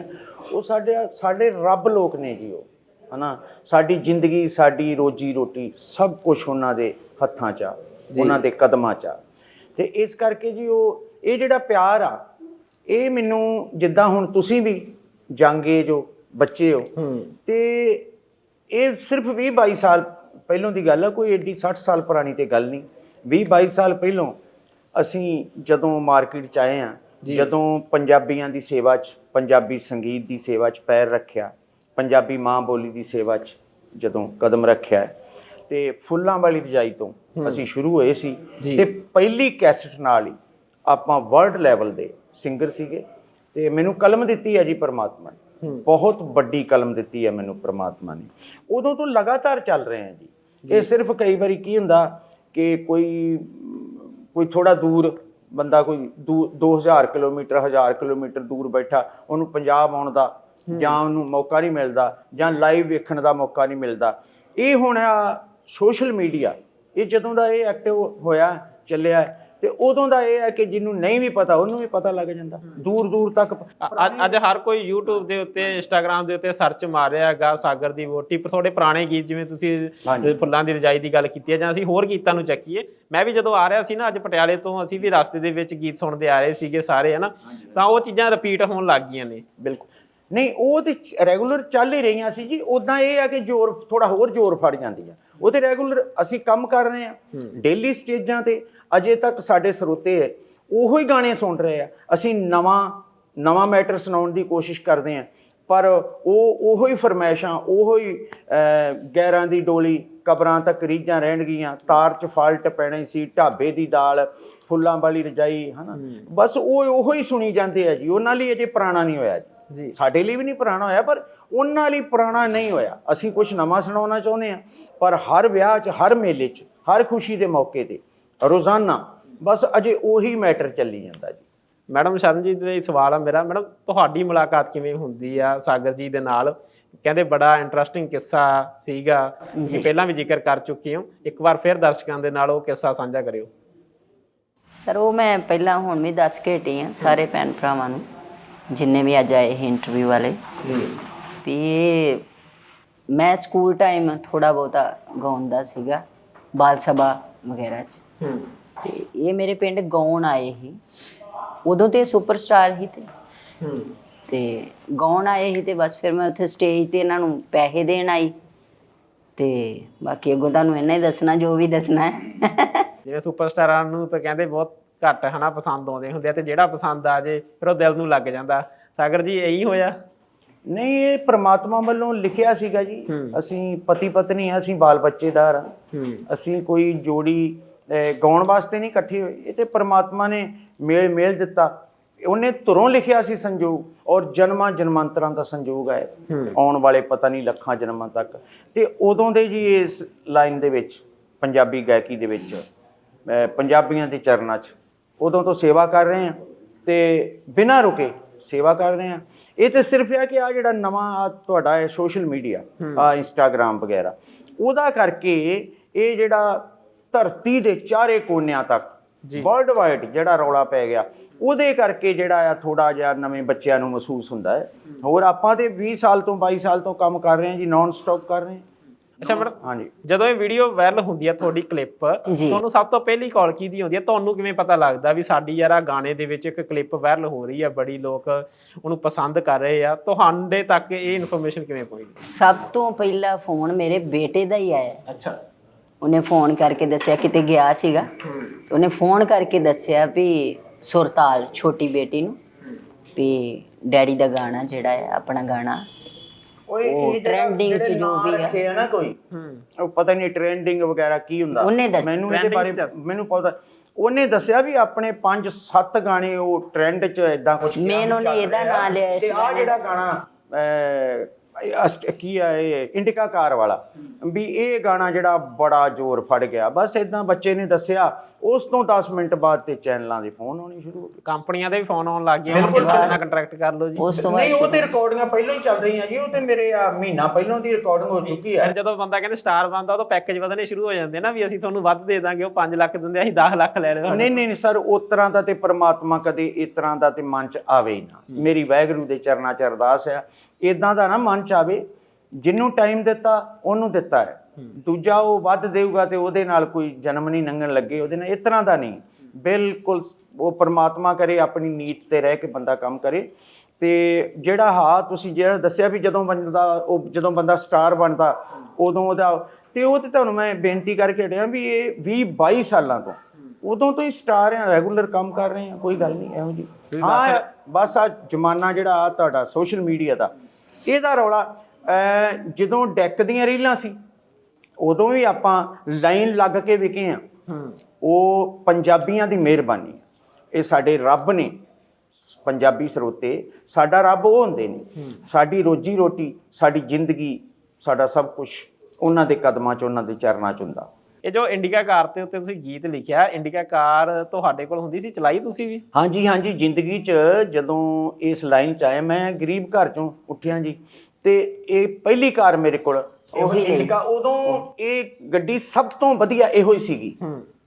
ਉਹ ਸਾਡੇ ਸਾਡੇ ਰੱਬ ਲੋਕ ਨੇ ਜੀ ਉਹ ਹਨਾ? ਸਾਡੀ ਜ਼ਿੰਦਗੀ ਸਾਡੀ ਰੋਜੀ ਰੋਟੀ ਸਭ ਕੁਝ ਉਹਨਾਂ ਦੇ ਹੱਥਾਂ 'ਚ ਆ ਉਹਨਾਂ ਦੇ ਕਦਮਾਂ 'ਚ ਆ। ਤੇ ਇਸ ਕਰਕੇ ਜੀ ਉਹ ਇਹ ਜਿਹੜਾ ਪਿਆਰ ਆ ਇਹ ਮੈਨੂੰ ਜਿੱਦਾਂ ਹੁਣ ਤੁਸੀਂ ਵੀ ਜੰਗੇ ਜੋ ਬੱਚੇ ਹੋ ਤੇ ਇਹ ਸਿਰਫ 20 22 ਸਾਲ ਪਹਿਲੋਂ ਦੀ ਗੱਲ ਆ ਕੋਈ ਏਡੀ 60 ਸਾਲ ਪੁਰਾਣੀ ਤੇ ਗੱਲ ਨਹੀਂ। 20 22 ਸਾਲ ਪਹਿਲੋਂ ਅਸੀਂ ਜਦੋਂ ਮਾਰਕੀਟ ਚ ਆਏ ਆ ਜਦੋਂ ਪੰਜਾਬੀਆਂ ਦੀ ਸੇਵਾ ਚ ਪੰਜਾਬੀ ਸੰਗੀਤ ਦੀ ਸੇਵਾ ਚ ਪੈਰ ਰੱਖਿਆ ਪੰਜਾਬੀ ਮਾਂ ਬੋਲੀ ਦੀ ਸੇਵਾ ਚ ਜਦੋਂ ਕਦਮ ਰੱਖਿਆ ਤੇ ਫੁੱਲਾਂ ਵਾਲੀ ਰਜਾਈ ਤੋਂ ਅਸੀਂ ਸ਼ੁਰੂ ਹੋਏ ਸੀ। ਤੇ ਪਹਿਲੀ ਕੈਸਟ ਨਾਲ ਹੀ ਆਪਾਂ ਵਰਲਡ ਲੈਵਲ ਦੇ ਸਿੰਗਰ ਸੀਗੇ ਤੇ ਮੈਨੂੰ ਕਲਮ ਦਿੱਤੀ ਹੈ ਜੀ ਪਰਮਾਤਮਾ ਨੇ। ਬਹੁਤ ਵੱਡੀ ਕਲਮ ਦਿੱਤੀ ਹੈ ਮੈਨੂੰ ਪਰਮਾਤਮਾ ਨੇ। ਉਦੋਂ ਤੋਂ ਲਗਾਤਾਰ ਚੱਲ ਰਹੇ ਹਾਂ ਜੀ। ਇਹ ਸਿਰਫ ਕਈ ਵਾਰੀ ਕੀ ਹੁੰਦਾ ਕਿ ਕੋਈ ਕੋਈ ਥੋੜਾ ਦੂਰ ਬੰਦਾ ਕੋਈ 2000 ਕਿਲੋਮੀਟਰ 1000 ਕਿਲੋਮੀਟਰ ਦੂਰ ਬੈਠਾ ਉਹਨੂੰ ਪੰਜਾਬ ਆਉਣ ਦਾ ਜਾਂ ਉਹਨੂੰ ਮੌਕਾ ਨਹੀਂ ਮਿਲਦਾ ਜਾਂ ਲਾਈਵ ਵੇਖਣ ਦਾ ਮੌਕਾ ਨਹੀਂ ਮਿਲਦਾ। ਇਹ ਹੁਣ ਆ ਸੋਸ਼ਲ ਮੀਡੀਆ ਇਹ ਜਦੋਂ ਦਾ ਇਹ ਐਕਟਿਵ ਹੋਇਆ ਚੱਲਿਆ ਤੇ ਉਦੋਂ ਦਾ ਇਹ ਹੈ ਕਿ ਜਿਹਨੂੰ ਨਹੀਂ ਵੀ ਪਤਾ ਉਹਨੂੰ ਵੀ ਪਤਾ ਲੱਗ ਜਾਂਦਾ। ਦੂਰ ਦੂਰ ਤੱਕ ਅੱਜ ਹਰ ਕੋਈ YouTube ਦੇ ਉੱਤੇ Instagram ਦੇ ਉੱਤੇ ਸਰਚ ਮਾਰ ਰਿਹਾ ਹੈਗਾ ਸਾਗਰ ਦੀ ਵੋਟੀ ਪਰ ਥੋੜੇ ਪੁਰਾਣੇ ਗੀਤ ਜਿਵੇਂ ਤੁਸੀਂ। ਫੁੱਲਾਂ ਦੀ ਰਜਾਈ ਦੀ ਗੱਲ ਕੀਤੀ ਹੈ ਜਾਂ ਅਸੀਂ ਹੋਰ ਗੀਤਾਂ ਨੂੰ ਚੱਕੀਏ ਮੈਂ ਵੀ ਜਦੋਂ ਆ ਰਿਹਾ ਸੀ ਨਾ ਅੱਜ ਪਟਿਆਲੇ ਤੋਂ ਅਸੀਂ ਵੀ ਰਸਤੇ ਦੇ ਵਿੱਚ ਗੀਤ ਸੁਣਦੇ ਆ ਰਹੇ ਸੀਗੇ ਸਾਰੇ ਹਨਾ? ਤਾਂ ਉਹ ਚੀਜ਼ਾਂ ਰਿਪੀਟ ਹੋਣ ਲੱਗ ਗਈਆਂ ਨੇ। ਬਿਲਕੁਲ। ਨਹੀਂ ਉਹ ਤੇ ਰੈਗੂਲਰ ਚੱਲ ਹੀ ਰਹੀਆਂ ਸੀ ਜੀ ਉਦਾਂ ਇਹ ਆ ਕਿ ਜ਼ੋਰ ਥੋੜਾ ਹੋਰ ਜ਼ੋਰ ਫੜ ਜਾਂਦੀ ਆ ਉਹ ਤੇ ਰੈਗੂਲਰ ਅਸੀਂ ਕੰਮ ਕਰ ਰਹੇ ਆ ਡੇਲੀ ਸਟੇਜਾਂ ਤੇ ਅਜੇ ਤੱਕ ਸਾਡੇ ਸਰੋਤੇ ਹੈ ਉਹੋ ਹੀ ਗਾਣੇ ਸੁਣ ਰਹੇ ਆ। ਅਸੀਂ ਨਵਾਂ ਨਵਾਂ ਮੈਟਰ ਸੁਣਾਉਣ ਦੀ ਕੋਸ਼ਿਸ਼ ਕਰਦੇ ਆ ਪਰ ਉਹ ਉਹੋ ਹੀ ਫਰਮੈਸ਼ਾਂ ਉਹੋ ਹੀ ਗੈਰਾਂ ਦੀ ਡੋਲੀ ਕਬਰਾਂ ਤੱਕ ਰੀਝਾਂ ਰਹਿਣਗੀਆਂ ਤਾਰ ਚ ਫਾਲਟ ਪੈਣੀ ਸੀ ਢਾਬੇ ਦੀ ਦਾਲ ਫੁੱਲਾਂ ਵਾਲੀ ਰਜਾਈ ਹਨਾ। ਬਸ ਉਹ ਉਹੋ ਹੀ ਸੁਣੀ ਜਾਂਦੇ ਆ ਜੀ ਉਹਨਾਂ ਲਈ ਅਜੇ ਪੁਰਾਣਾ ਨਹੀਂ ਹੋਇਆ ਜੀ। ਜੀ। ਸਾਡੇ ਲਈ ਵੀ ਨਹੀਂ ਪੁਰਾਣਾ ਹੋਇਆ ਪਰ ਉਹਨਾਂ ਲਈ ਪੁਰਾਣਾ ਨਹੀਂ ਹੋਇਆ। ਅਸੀਂ ਕੁਝ ਨਵਾਂ ਸੁਣਾਉਣਾ ਚਾਹੁੰਦੇ ਆ ਪਰ ਹਰ ਵਿਆਹ 'ਚ ਹਰ ਮੇਲੇ 'ਚ ਹਰ ਖੁਸ਼ੀ ਦੇ ਮੌਕੇ ਤੇ ਰੋਜ਼ਾਨਾ ਬਸ ਅਜੇ ਉਹੀ ਮੈਟਰ ਚੱਲੀ ਜਾਂਦਾ ਜੀ। ਮੈਡਮ ਸ਼ਰਨਜੀਤ ਦੇ ਸਵਾਲ ਆ ਮੇਰਾ। ਮੈਡਮ ਤੁਹਾਡੀ ਮੁਲਾਕਾਤ ਕਿਵੇਂ ਹੁੰਦੀ ਆ? ਸਾਗਰ ਜੀ ਦੇ ਨਾਲ ਕਹਿੰਦੇ ਬੜਾ ਇੰਟਰਸਟਿੰਗ ਕਿੱਸਾ ਸੀਗਾ। ਤੁਸੀਂ ਪਹਿਲਾਂ ਵੀ ਜ਼ਿਕਰ ਕਰ ਚੁੱਕੇ ਹੋ। ਇੱਕ ਵਾਰ ਫਿਰ ਦਰਸ਼ਕਾਂ ਦੇ ਨਾਲ ਉਹ ਕਿੱਸਾ ਸਾਂਝਾ ਕਰਿਓ। ਸਰ ਉਹ ਮੈਂ ਪਹਿਲਾਂ ਹੁਣ ਵੀ ਦੱਸ ਕੇ ਹਟੀ ਆ ਸਾਰੇ ਭੈਣ ਭਰਾਵਾਂ ਨੂੰ। ਜਿੰਨੇ ਵੀ ਅੱਜ ਆਏ ਸੀ ਇੰਟਰਵਿਊ ਵਾਲੇ। ਵੀ ਇਹ ਮੈਂ ਸਕੂਲ ਟਾਈਮ ਥੋੜਾ ਬਹੁਤਾ ਗਾਉਂਦਾ ਸੀਗਾ ਬਾਲ ਸਭਾ ਵਗੈਰਾ 'ਚ। ਹੂੰ। ਤੇ ਇਹ ਮੇਰੇ ਪਿੰਡ ਗਾਉਣ ਆਏ ਸੀ। ਉਦੋਂ ਤੇ ਸੁਪਰਸਟਾਰ ਹੀ ਤੇ। ਹੂੰ। ਤੇ ਗਾਉਣ ਆਏ ਸੀ ਤੇ ਬਸ ਫਿਰ ਮੈਂ ਉੱਥੇ ਸਟੇਜ ਤੇ ਇਹਨਾਂ ਨੂੰ ਪੈਸੇ ਦੇਣ ਆਈ। ਤੇ ਬਾਕੀ ਅੱਗੋਂ ਤੁਹਾਨੂੰ ਇੰਨਾ ਹੀ ਦੱਸਣਾ ਜੋ ਵੀ ਦੱਸਣਾ। ਹੈ ਜਿਵੇਂ ਸੁਪਰਸਟਾਰਾਂ ਨੂੰ ਤਾਂ ਕਹਿੰਦੇ ਬਹੁਤ ਘੱਟ ਹਨਾ ਪਸੰਦ ਆਉਂਦੇ ਹੁੰਦੇ ਆ ਤੇ ਜਿਹੜਾ ਪਸੰਦ ਆ ਜੇ ਫਿਰ ਉਹ ਦਿਲ ਨੂੰ ਲੱਗ ਜਾਂਦਾ। ਸਾਗਰ ਜੀ ਇਹੀ ਹੋਇਆ? ਨਹੀਂ ਇਹ ਪ੍ਰਮਾਤਮਾ ਵੱਲੋਂ ਲਿਖਿਆ ਸੀਗਾ ਜੀ। ਅਸੀਂ ਪਤੀ ਪਤਨੀ ਆ ਅਸੀਂ ਬਾਲ ਬੱਚੇਦਾਰ ਆ। ਅਸੀਂ ਕੋਈ ਜੋੜੀ ਗਾਉਣ ਵਾਸਤੇ ਨਹੀਂ ਇਕੱਠੇ ਹੋਏ। ਇਹ ਤੇ ਪ੍ਰਮਾਤਮਾ ਨੇ ਮੇਲ ਮੇਲ ਦਿੱਤਾ। ਉਹਨੇ ਧੁਰੋਂ ਲਿਖਿਆ ਸੀ ਸੰਜੋਗ ਔਰ ਜਨਮਾਂ ਜਨਮਾਂਤਰਾਂ ਦਾ ਸੰਜੋਗ ਹੈ। ਆਉਣ ਵਾਲੇ ਪਤਾ ਨਹੀਂ ਲੱਖਾਂ ਜਨਮਾਂ ਤੱਕ। ਤੇ ਉਦੋਂ ਦੇ ਜੀ ਇਸ ਲਾਈਨ ਦੇ ਵਿੱਚ ਪੰਜਾਬੀ ਗਾਇਕੀ ਦੇ ਵਿੱਚ ਪੰਜਾਬੀਆਂ ਦੇ ਚਰਨਾਂ 'ਚ ਉਦੋਂ ਤੋਂ ਸੇਵਾ ਕਰ ਰਹੇ ਹਾਂ ਤੇ ਬਿਨਾਂ ਰੁਕੇ ਸੇਵਾ ਕਰ ਰਹੇ ਹਾਂ। ਇਹ ਤੇ ਸਿਰਫ ਹੈ ਕਿ ਆ ਜਿਹੜਾ ਨਵਾਂ ਤੁਹਾਡਾ ਹੈ ਸੋਸ਼ਲ ਮੀਡੀਆ ਆ ਇੰਸਟਾਗ੍ਰam ਵਗੈਰਾ ਉਹਦਾ ਕਰਕੇ ਇਹ ਜਿਹੜਾ ਧਰਤੀ ਦੇ ਚਾਰੇ ਕੋਨਿਆਂ ਤੱਕ ਵਰਲਡ ਵਾਈਡ ਜਿਹੜਾ ਰੌਲਾ ਪੈ ਗਿਆ ਉਹਦੇ ਕਰਕੇ ਜਿਹੜਾ ਆ ਥੋੜਾ ਜਿਹਾ ਨਵੇਂ ਬੱਚਿਆਂ ਨੂੰ ਮਹਿਸੂਸ ਹੁੰਦਾ ਹੈ। ਹੋਰ ਆਪਾਂ ਤੇ 20 ਸਾਲ ਤੋਂ 22 ਸਾਲ ਤੋਂ ਕੰਮ ਕਰ ਰਹੇ ਹਾਂ ਜੀ ਨਾਨ ਸਟਾਪ ਕਰ ਰਹੇ ਹਾਂ। ਅੱਛਾ ਮੈਡਮ ਹਾਂਜੀ। ਜਦੋਂ ਇਹ ਵੀਡੀਓ ਵਾਇਰਲ ਹੁੰਦੀ ਆ ਤੁਹਾਡੀ ਕਲਿੱਪ ਜੀ। ਤੁਹਾਨੂੰ ਸਭ ਤੋਂ ਪਹਿਲੀ ਕਾਲ ਕਿਹਦੀ ਆਉਂਦੀ ਆ? ਤੁਹਾਨੂੰ ਕਿਵੇਂ ਪਤਾ ਲੱਗਦਾ ਵੀ ਸਾਡੀ ਯਾਰ ਗਾਣੇ ਦੇ ਵਿੱਚ ਇੱਕ ਕਲਿੱਪ ਵਾਇਰਲ ਹੋ ਰਹੀ ਆ ਬੜੀ ਲੋਕ ਉਹਨੂੰ ਪਸੰਦ ਕਰ ਰਹੇ ਆ? ਤੁਹਾਡੇ ਤੱਕ ਇਹ ਇਨਫੋਰਮੇਸ਼ਨ ਕਿਵੇਂ ਪਹੁੰਚੀ? ਸਭ ਤੋਂ ਪਹਿਲਾ ਫੋਨ ਮੇਰੇ ਬੇਟੇ ਦਾ ਹੀ ਆਇਆ। ਅੱਛਾ। ਉਹਨੇ ਫੋਨ ਕਰਕੇ ਦੱਸਿਆ ਕਿਤੇ ਗਿਆ ਸੀਗਾ। ਉਹਨੇ ਫੋਨ ਕਰਕੇ ਦੱਸਿਆ ਵੀ ਸੁਰਤਾਲ ਛੋਟੀ ਬੇਟੀ ਨੂੰ ਵੀ ਡੈਡੀ ਦਾ ਗਾਣਾ ਜਿਹੜਾ ਹੈ ਆਪਣਾ ਗਾਣਾ ਉਹ trending 'ਚ ਜੋ ਵੀ ਆ। ਰੱਖੇ ਆ ਨਾ ਕੋਈ ਉਹ ਪਤਾ ਨਹੀਂ ਟ੍ਰੈਂਡਿੰਗ ਵਗੈਰਾ ਕੀ ਹੁੰਦਾ। ਮੈਨੂੰ ਇਹਦੇ ਬਾਰੇ। ਮੈਨੂੰ ਪਤਾ ਉਹਨੇ ਦੱਸਿਆ ਵੀ ਆਪਣੇ 5-7 ਗਾਣੇ ਉਹ ਟ੍ਰੈਂਡ 'ਚ ਇਦਾਂ ਕੁਝ Main ਉਹਨੇ ਇਹਦਾ ਨਾਂ ਲਿਆ ਇਸ ਤੇ ਆ ਜਿਹੜਾ ਗਾਣਾ ਅਸਟ- ਕੀ ਆ ਇਹ? ਇੰਡਿਕਾ ਕਾਰ ਵਾਲਾ। ਵੀ ਇਹ ਗਾਣਾ ਜਿਹੜਾ ਬੜਾ ਜ਼ੋਰ ਫੜ ਗਿਆ। ਬਸ ਇਦਾਂ ਬੱਚੇ ਨੇ ਦੱਸਿਆ ਉਸ ਤੋਂ 10 ਮਿੰਟ ਬਾਅਦ ਤੇ ਚੈਨਲਾਂ ਦੇ ਫੋਨ ਆਉਣੇ ਸ਼ੁਰੂ ਹੋ ਗਏ ਕੰਪਨੀਆਂ ਦੇ ਵੀ ਫੋਨ ਆਉਣ ਲੱਗ ਗਏ। ਹੁਣ ਕਿਸੇ ਨਾਲ ਕੰਟਰੈਕਟ ਕਰ ਲਓ ਜੀ। ਉਸ ਤੋਂ ਨਹੀਂ ਉਹ ਤੇ ਰਿਕਾਰਡਿੰਗਾਂ ਪਹਿਲਾਂ ਹੀ ਚੱਲ ਰਹੀਆਂ ਜੀ। ਉਹ ਤੇ ਮੇਰੇ ਆ ਮਹੀਨਾ ਪਹਿਲਾਂ ਦੀ ਰਿਕਾਰਡਿੰਗ ਹੋ ਚੁੱਕੀ ਹੈ ਫਿਰ ਜਦੋਂ ਬੰਦਾ ਕਹਿੰਦੇ ਸਟਾਰ ਬਣਦਾ ਉਦੋਂ ਪੈਕੇਜ ਵਧਣੇ ਸ਼ੁਰੂ ਹੋ ਜਾਂਦੇ ਨਾ ਵੀ ਅਸੀਂ ਤੁਹਾਨੂੰ ਵੱਧ ਦੇ ਦਾਂਗੇ ਉਹ 5 ਲੱਖ ਦਿੰਦੇ ਅਸੀਂ 10 ਲੱਖ ਲੈ ਰਹੇ ਨਹੀਂ ਨਹੀਂ ਸਰ ਉਸ ਤਰ੍ਹਾਂ ਦਾ ਤੇ ਪ੍ਰਮਾਤਮਾ ਕਦੇ ਇਸ ਤਰ੍ਹਾਂ ਦਾ ਤੇ ਮਨ ਚ ਆਵੇ ਹੀ ਨਾ। ਮੇਰੀ ਵਾਹਿਗੁਰੂ ਦੇ ਚਰਨਾਂ ਚ ਅਰਦਾਸ ਆ। ਇਦਾਂ ਦਾ ਨਾ ਮਨ ਚ ਆਵੇ ਜਿਹਨੂੰ ਟਾਈਮ ਦਿੱਤਾ ਉਹਨੂੰ ਦਿੱਤਾ ਹੈ। ਦੂਜਾ ਉਹ ਵੱਧ ਦੇਊਗਾ ਤੇ ਉਹਦੇ ਨਾਲ ਕੋਈ ਜਨਮ ਨਹੀਂ ਲੰਘਣ ਲੱਗੇ ਉਹਦੇ ਨਾਲ ਇਸ ਤਰ੍ਹਾਂ ਦਾ ਨਹੀਂ। ਬਿਲਕੁਲ ਉਹ ਪ੍ਰਮਾਤਮਾ ਕਰੇ ਆਪਣੀ ਨੀਤ ਤੇ ਰਹਿ ਕੇ ਬੰਦਾ ਕੰਮ ਕਰੇ। ਤੇ ਜਿਹੜਾ ਹਾਂ ਤੁਸੀਂ ਜਿਹੜਾ ਦੱਸਿਆ ਵੀ ਜਦੋਂ ਬੰਦਾ ਉਹ ਜਦੋਂ ਬੰਦਾ ਸਟਾਰ ਬਣਦਾ ਉਦੋਂ ਉਹਦਾ ਤੇ ਉਹ ਤੇ ਤੁਹਾਨੂੰ ਮੈਂ ਬੇਨਤੀ ਕਰਕੇ ਹਟਿਆ ਵੀ ਇਹ 20 22 ਸਾਲਾਂ ਤੋਂ। ਉਦੋਂ ਤੋਂ ਹੀ ਸਟਾਰ ਆ ਰੈਗੂਲਰ ਕੰਮ ਕਰ ਰਹੇ ਆ ਕੋਈ ਗੱਲ ਨਹੀਂ ਇਹੋ ਜੀ ਹਾਂ ਬਸ ਆ ਜਮਾਨਾ ਜਿਹੜਾ ਆ ਤੁਹਾਡਾ ਸੋਸ਼ਲ ਮੀਡੀਆ ਦਾ। ਇਹਦਾ ਰੌਲਾ ਜਦੋਂ ਡੈਕ ਦੀਆਂ ਰੀਲਾਂ ਸੀ ਉਦੋਂ ਵੀ ਆਪਾਂ ਲਾਈਨ ਲੱਗ ਕੇ ਵਿਕੇ ਆ ਉਹ ਪੰਜਾਬੀਆਂ ਦੀ ਮਿਹਰਬਾਨੀ। ਇਹ ਸਾਡੇ ਰੱਬ ਨੇ ਪੰਜਾਬੀ ਸਰੋਤੇ ਸਾਡਾ ਰੱਬ ਉਹ ਹੁੰਦੇ ਨੇ। ਸਾਡੀ ਰੋਜੀ ਰੋਟੀ ਸਾਡੀ ਜ਼ਿੰਦਗੀ ਸਾਡਾ ਸਭ ਕੁਝ ਉਹਨਾਂ ਦੇ ਕਦਮਾਂ 'ਚ ਉਹਨਾਂ ਦੇ ਚਰਨਾਂ 'ਚ ਹੁੰਦਾ। ਇਹ ਜੋ ਇੰਡੀਕਾ ਕਾਰ ਤੇ ਉੱਤੇ ਤੁਸੀਂ ਗੀਤ ਲਿਖਿਆ ਇੰਡੀਕਾ ਕਾਰ ਤੁਹਾਡੇ ਕੋਲ ਹੁੰਦੀ ਸੀ ਚਲਾਈ ਤੁਸੀਂ ਵੀ? ਹਾਂਜੀ ਹਾਂਜੀ ਜ਼ਿੰਦਗੀ 'ਚ ਜਦੋਂ ਇਸ ਲਾਈਨ 'ਚ ਆਇਆ ਮੈਂ ਗਰੀਬ ਘਰ 'ਚੋਂ ਉੱਠਿਆ ਜੀ ਤੇ ਇਹ ਪਹਿਲੀ ਕਾਰ ਮੇਰੇ ਕੋਲ ਉਹ। ਇੰਡੀਕਾ ਉਦੋਂ ਇਹ ਗੱਡੀ ਸਭ ਤੋਂ ਵਧੀਆ ਇਹੋ ਹੀ ਸੀਗੀ।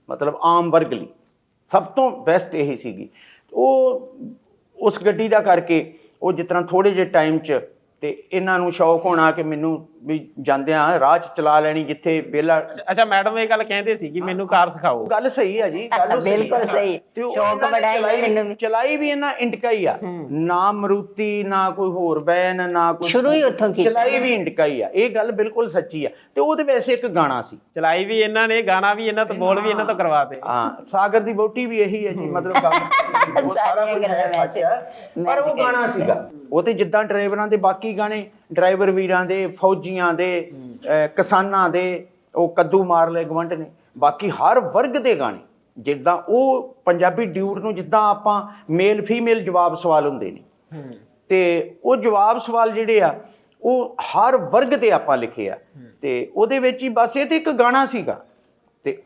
ਮਤਲਬ ਆਮ ਵਰਗ ਲਈ ਸਭ ਤੋਂ ਬੈਸਟ ਇਹੀ ਸੀਗੀ। ਉਹ ਉਸ ਗੱਡੀ ਦਾ ਕਰਕੇ ਉਹ ਜਿਸ ਤਰ੍ਹਾਂ ਥੋੜੇ ਜਿਹੇ ਟਾਈਮ 'ਚ ਤੇ ਇਹਨਾਂ ਨੂੰ ਸ਼ੌਕ ਹੋਣਾ ਕਿ ਮੈਨੂੰ ਵੀ ਜਾਂਦਿਆਂ ਰਾਹ 'ਚ ਚਲਾ ਲੈਣੀ ਜਿੱਥੇ ਵਿਹਲਾ ਅੱਛਾ ਮੈਡਮ ਇਹ ਗੱਲ ਕਹਿੰਦੇ ਸੀ ਕਿ ਮੈਨੂੰ ਕਾਰ ਸਿਖਾਓ। ਗੱਲ ਸਹੀ ਹੈ ਜੀ ਗੱਲ ਸਹੀ ਬਿਲਕੁਲ। ਸਹੀ। ਤੇ ਉਹ ਸ਼ੌਕ ਇਹਨਾਂ ਨੇ ਬੜਾ ਹੈ ਚਲਾਈ- ਮੈਨੂੰ ਵੀ। ਚਲਾਈ ਵੀ ਇਹਨਾਂ ਇੰਡਕਾ ਹੀ ਆ। ਨਾ ਮਰੂਤੀ ਨਾ ਕੋਈ ਹੋਰ ਬੈਨ ਨਾ ਕੋਈ ਸ਼ੁਰੂ ਹੀ ਉੱਥੋਂ ਕੀਤੀ। ਚਲਾਈ ਵੀ ਇੰਡਕਾ ਹੀ ਆ। ਇਹ ਗੱਲ ਬਿਲਕੁਲ ਸੱਚੀ ਆ। ਤੇ ਉਹਦੇ ਵੈਸੇ ਇੱਕ ਗਾਣਾ ਸੀ। ਚਲਾਈ ਵੀ ਇਹਨਾਂ ਨੇ ਗਾਣਾ ਵੀ ਇਹਨਾਂ ਤੋਂ ਬੋਲ ਵੀ ਇਹਨਾਂ ਤੋਂ ਕਰਵਾਤੇ ਹਾਂ ਸਾਗਰ ਦੀ ਵੋਟੀ ਵੀ ਇਹੀ ਹੈ ਜੀ ਮਤਲਬ ਗੱਲ <laughs> ਉਹ ਸਾਰਾ ਸਾਰੀਆਂ ਕੁਝ ਗੱਲਾਂ ਸੱਚ ਹੈ ਪਰ ਉਹ ਗਾਣਾ ਸੀਗਾ। ਉਹ ਤੇ ਜਿੱਦਾਂ ਡਰਾਈਵਰਾਂ ਦੇ ਬਾਕੀ ਗਾਣੇ ਡਰਾਈਵਰ ਵੀਰਾਂ ਦੇ ਫੌਜੀਆਂ ਦੇ ਕਿਸਾਨਾਂ ਦੇ ਉਹ ਕੱਦੂ ਮਾਰ ਲੈ ਗਵੰਡ ਨੇ। ਬਾਕੀ ਹਰ ਵਰਗ ਦੇ ਗਾਣੇ ਜਿੱਦਾਂ ਉਹ ਪੰਜਾਬੀ ਡਿਊਟ ਨੂੰ ਜਿੱਦਾਂ ਆਪਾਂ ਮੇਲ ਫੀਮੇਲ ਜਵਾਬ ਸਵਾਲ ਹੁੰਦੇ ਨੇ। ਤੇ ਉਹ ਜਵਾਬ ਸਵਾਲ ਜਿਹੜੇ ਆ ਉਹ ਹਰ ਵਰਗ ਦੇ ਆਪਾਂ ਲਿਖੇ ਆ। ਤੇ ਉਹਦੇ ਵਿੱਚ ਹੀ ਬਸ ਇਹ ਤੇ ਇੱਕ ਗਾਣਾ ਸੀਗਾ। ਤੇ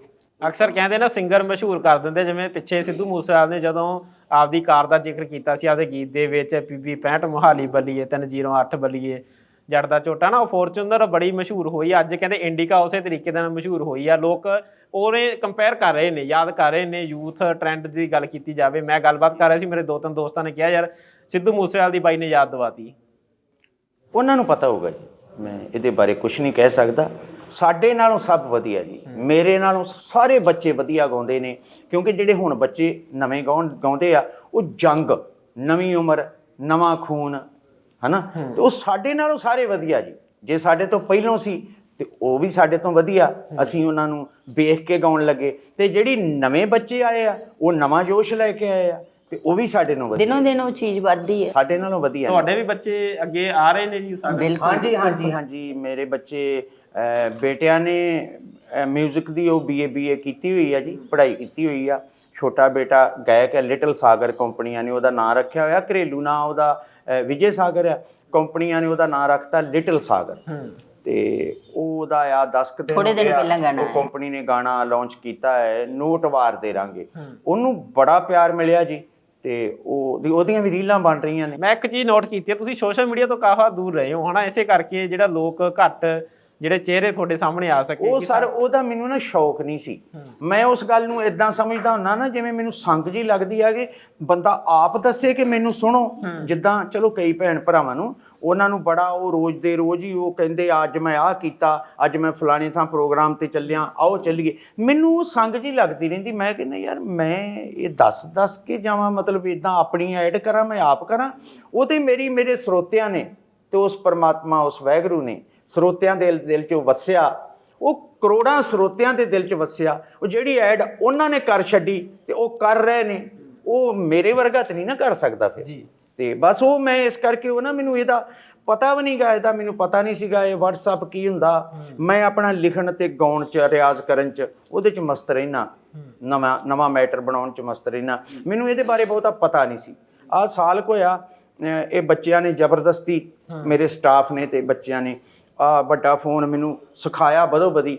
ਅਕਸਰ ਕਹਿੰਦੇ ਨਾ ਸਿੰਗਰ ਮਸ਼ਹੂਰ ਕਰ ਦਿੰਦੇ ਜਿਵੇਂ ਪਿੱਛੇ ਸਿੱਧੂ ਮੂਸੇਵਾਲੇ ਨੇ ਜਦੋਂ ਆਪਦੀ ਕਾਰ ਦਾ ਜ਼ਿਕਰ ਕੀਤਾ ਸੀ, ਆਪਦੇ ਗੀਤ ਦੇ ਵਿੱਚ ਪੀਪੀ 65 ਮੋਹਾਲੀ ਬੱਲੀਏ 308 ਬੱਲੀਏ ਜੜ ਦਾ ਝੋਟਾ ਨਾ, ਉਹ ਫੋਰਚੂਨਰ ਬੜੀ ਮਸ਼ਹੂਰ ਹੋਈ ਅੱਜ ਕਹਿੰਦੇ ਇੰਡੀਕਾ ਉਸੇ ਤਰੀਕੇ ਦੇ ਨਾਲ ਮਸ਼ਹੂਰ ਹੋਈ ਆ, ਲੋਕ ਉਹਨੇ ਕੰਪੇਅਰ ਕਰ ਰਹੇ ਨੇ, ਯਾਦ ਕਰ ਰਹੇ ਨੇ ਯੂਥ ਟ੍ਰੈਂਡ ਦੀ ਗੱਲ ਕੀਤੀ ਜਾਵੇ, ਮੈਂ ਗੱਲਬਾਤ ਕਰ ਰਿਹਾ ਸੀ, ਮੇਰੇ ਦੋ ਤਿੰਨ ਦੋਸਤਾਂ ਨੇ ਕਿਹਾ, ਯਾਰ ਸਿੱਧੂ ਮੂਸੇਵਾਲੇ ਦੀ ਬਾਈ ਨੇ ਯਾਦ ਦਿਵਾਤੀ ਉਹਨਾਂ ਨੂੰ ਪਤਾ ਹੋਊਗਾ ਜੀ। ਮੈਂ ਇਹਦੇ ਬਾਰੇ ਕੁਝ ਨਹੀਂ ਕਹਿ ਸਕਦਾ। ਸਾਡੇ ਨਾਲੋਂ ਸਭ ਵਧੀਆ ਜੀ। ਮੇਰੇ ਨਾਲੋਂ ਸਾਰੇ ਬੱਚੇ ਵਧੀਆ ਗਾਉਂਦੇ ਨੇ। ਕਿਉਂਕਿ ਜਿਹੜੇ ਹੁਣ ਬੱਚੇ ਨਵੇਂ ਗਾਉਣ, ਗਾਉਂਦੇ ਆ, ਉਹ ਜੰਗ, ਨਵੀਂ ਉਮਰ, ਨਵਾਂ ਖੂਨ, ਹਨਾ? ਤੇ ਉਹ ਸਾਡੇ ਨਾਲੋਂ ਸਾਰੇ ਵਧੀਆ ਜੀ। ਜੇ ਸਾਡੇ ਤੋਂ ਪਹਿਲਾਂ ਸੀ, ਤੇ ਉਹ ਵੀ ਸਾਡੇ ਤੋਂ ਵਧੀਆ। ਅਸੀਂ ਉਹਨਾਂ ਨੂੰ ਵੇਖ ਕੇ ਗਾਉਣ ਲੱਗੇ। ਤੇ ਜਿਹੜੀ ਨਵੇਂ ਬੱਚੇ ਆਏ ਆ, ਉਹ ਨਵਾਂ ਜੋਸ਼ ਲੈ ਕੇ ਆਏ ਆ। ਤੇ ਉਹ ਵੀ ਸਾਡੇ ਨਾਲੋਂ ਵਧੀਆ। ਦਿਨੋਂ ਦਿਨ ਉਹ ਚੀਜ਼ ਵੱਧਦੀ ਹੈ। ਸਾਡੇ ਨਾਲੋਂ ਵਧੀਆ ਨੇ। ਤੁਹਾਡੇ ਵੀ ਬੱਚੇ ਅੱਗੇ ਆ ਰਹੇ ਨੇ ਜੀ ਸਾਡੇ। ਬਿਲਕੁਲ। ਹਾਂਜੀ ਹਾਂਜੀ ਹਾਂਜੀ। ਮੇਰੇ ਬੱਚੇ ਅਹ, ਬੇਟਿਆਂ ਨੇ 뮤직 ਦੀ ਉਹ ਬੀਏ ਬੀਏ ਕੀਤੀ ਹੋਈ ਆ ਜੀ ਪੜ੍ਹਾਈ ਕੀਤੀ ਹੋਈ ਆ। ਛੋਟਾ ਬੇਟਾ ਗਾਇਕ ਹੈ ਲਿਟਲ ਸਾਗਰ ਕੰਪਨੀਆਂ ਨੇ ਉਹਦਾ ਨਾਂ ਰੱਖਿਆ ਹੋਇਆ। ਘਰੇਲੂ ਨਾਂ ਉਹਦਾ ਅਹ, ਵਿਜੇ ਸਾਗਰ ਆ ਕੰਪਨੀਆਂ ਨੇ ਉਹਦਾ ਨਾਂ ਰੱਖਤਾ ਲਿਟਲ ਸਾਗਰ ਤੇ ਉਹ ਉਹਦਾ ਆ 10 ਕੁ ਦਿਨ ਥੋੜ੍ਹੇ ਹੋ ਦਿਨ ਗਏ ਆ, ਪਹਿਲਾਂ ਗਾਣਾ ਉਹ ਕੰਪਨੀ ਨੇ ਗਾਣਾ ਲਾਂਚ ਕੀਤਾ ਹੈ ਨੋਟ ਵਾਰ ਦੇ ਰਾਂਗੇ। ਉਹਨੂੰ ਬੜਾ ਪਿਆਰ ਮਿਲਿਆ ਜੀ। ਤੇ ਉਹ ਉਹਦੀਆਂ ਵੀ ਰੀਲਾਂ ਬਣ ਰਹੀਆਂ ਨੇ। ਮੈਂ ਇੱਕ ਚੀਜ਼ ਨੋਟ ਕੀਤੀ ਹੈ ਤੁਸੀਂ ਸੋਸ਼ਲ ਮੀਡੀਆ ਤੋਂ ਕਾਫਾ ਦੂਰ ਰਹੇ ਹੋ ਹਨਾ? ਇਸੇ ਕਰਕੇ ਜਿਹੜਾ ਲੋਕ ਘੱਟ ਜਿਹੜੇ ਚਿਹਰੇ ਤੁਹਾਡੇ ਸਾਹਮਣੇ ਆ ਸਕੇ ਉਹ ਸਰ ਉਹਦਾ ਮੈਨੂੰ ਨਾ ਸ਼ੌਕ ਨਹੀਂ ਸੀ। ਮੈਂ ਉਸ ਗੱਲ ਨੂੰ ਇਦਾਂ ਸਮਝਦਾ ਹੁੰਨਾ ਨਾ ਜਿਵੇਂ ਮੈਨੂੰ ਸੰਗ ਜੀ ਲੱਗਦੀ ਆ ਕਿ ਬੰਦਾ ਆਪ ਦੱਸੇ ਕਿ ਮੈਨੂੰ ਸੁਣੋ। ਜਿੱਦਾਂ ਚਲੋ ਕਈ ਭੈਣ ਭਰਾਵਾਂ ਨੂੰ ਉਹਨਾਂ ਨੂੰ ਬੜਾ ਉਹ ਰੋਜ਼ ਦੇ ਰੋਜ਼ ਹੀ ਉਹ ਕਹਿੰਦੇ, ਅੱਜ ਮੈਂ ਆਹ ਕੀਤਾ, ਅੱਜ ਮੈਂ ਫਲਾਣੇ ਥਾਂ ਪ੍ਰੋਗਰਾਮ ਤੇ ਚੱਲਿਆ, ਆਓ ਚੱਲੀਏ। ਮੈਨੂੰ ਉਹ ਸੰਗ ਜੀ ਲੱਗਦੀ ਰਹਿੰਦੀ, ਮੈਂ ਕਹਿੰਦਾ, ਯਾਰ, ਮੈਂ ਇਹ ਦੱਸ ਦੱਸ ਕੇ ਜਾਵਾਂ, ਮਤਲਬ ਇਦਾਂ ਆਪਣੀ ਐਡ ਕਰਾਂ, ਮੈਂ ਆਪ ਕਰਾਂ? ਉਹ ਤੇ ਮੇਰੀ, ਮੇਰੇ ਸਰੋਤਿਆਂ ਨੇ ਤੇ ਉਸ ਪਰਮਾਤਮਾ, ਉਸ ਵੈਗਰੂ ਨੇ ਸਰੋਤਿਆਂ ਦੇ ਦਿਲ 'ਚ ਵਸਿਆ। ਉਹ ਕਰੋੜਾਂ ਸਰੋਤਿਆਂ ਦੇ ਦਿਲ 'ਚ ਵਸਿਆ। ਉਹ ਜਿਹੜੀ ਐਡ ਉਹਨਾਂ ਨੇ ਕਰ ਛੱਡੀ ਤੇ ਉਹ ਕਰ ਰਹੇ ਨੇ। ਉਹ ਮੇਰੇ ਵਰਗਾ ਤਾਂ ਨਹੀਂ ਨਾ ਕਰ ਸਕਦਾ ਫਿਰ। ਜੀ। ਤੇ ਬਸ ਉਹ ਮੈਂ ਇਸ ਕਰਕੇ ਉਹ ਨਾ ਮੈਨੂੰ ਇਹਦਾ ਪਤਾ ਵੀ ਨਹੀਂ ਗਾ ਇਹਦਾ ਮੈਨੂੰ ਪਤਾ ਨਹੀਂ ਸੀਗਾ ਇਹ WhatsApp ਕੀ ਹੁੰਦਾ। ਮੈਂ ਆਪਣਾ ਲਿਖਣ ਤੇ ਗਾਉਣ ਚ ਰਿਆਜ਼ ਕਰਨ ਚ ਉਹਦੇ ਚ ਮਸਤ ਰਹਿਣਾ ਨਵਾਂ ਨਵਾਂ ਮੈਟਰ ਬਣਾਉਣ ਚ ਮਸਤ ਰਹਿਣਾ ਮੈਨੂੰ ਇਹਦੇ ਬਾਰੇ ਬਹੁਤਾ ਪਤਾ ਨਹੀਂ ਸੀ। ਆਹ ਸਾਲ ਕੁ ਹੋਇਆ ਅਹ ਇਹ ਬੱਚਿਆਂ ਨੇ ਜ਼ਬਰਦਸਤੀ ਮੇਰੇ ਸਟਾਫ ਨੇ ਤੇ ਬੱਚਿਆਂ ਨੇ ਆ ਵੱਡਾ ਫੋਨ ਮੈਨੂੰ ਸਿਖਾਇਆ ਬਦੋ ਬਦੀ